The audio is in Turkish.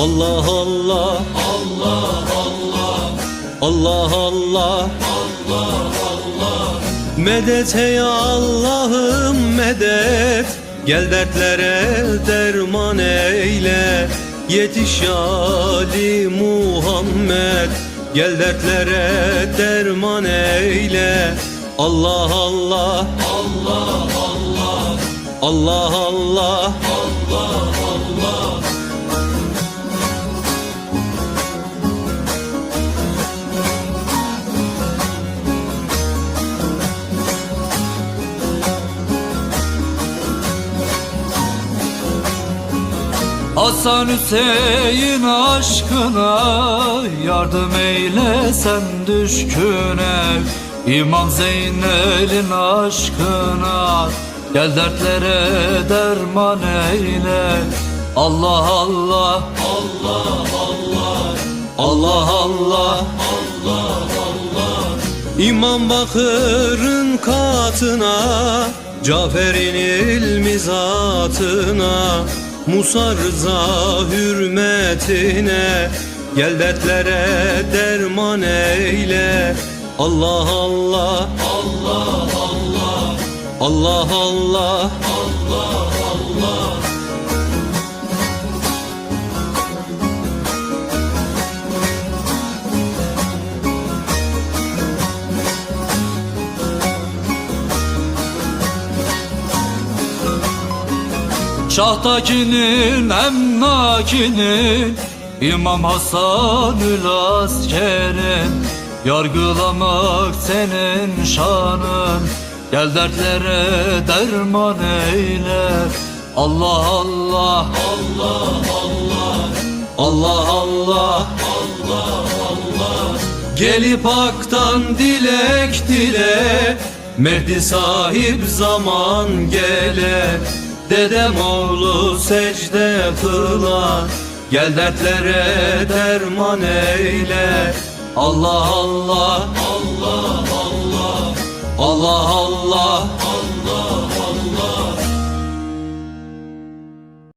Allah Allah. Allah Allah. Allah Medet ey Allah'ım medet. Gel dertlere derman eyle. Yetiş Ali Muhammed. Gel dertlere derman eyle. Allah. Allah Allah. Allah Allah Hasan Hüseyin aşkına yardım eyle sen düşküne. İmam Zeynel'in aşkına gel dertlere derman eyle. Allah Allah Allah Allah İmam Bakır'ın katına Cafer'in ilmi zatına Musa Rıza hürmetine Gel derman eyle. Allah Allah Allah Allah Allah Allah Şahtakinin emnakinin İmam Hasanül askerin Yargılamak senin şanın. Gel dertlere derman eyle. Allah Allah Allah Allah. Gelip haktan dilek dile Mehdi sahip zaman gele Dedem oğlu secde kıla Gel dertlere derman eyle. Allah Allah Allah Allah Allah Allah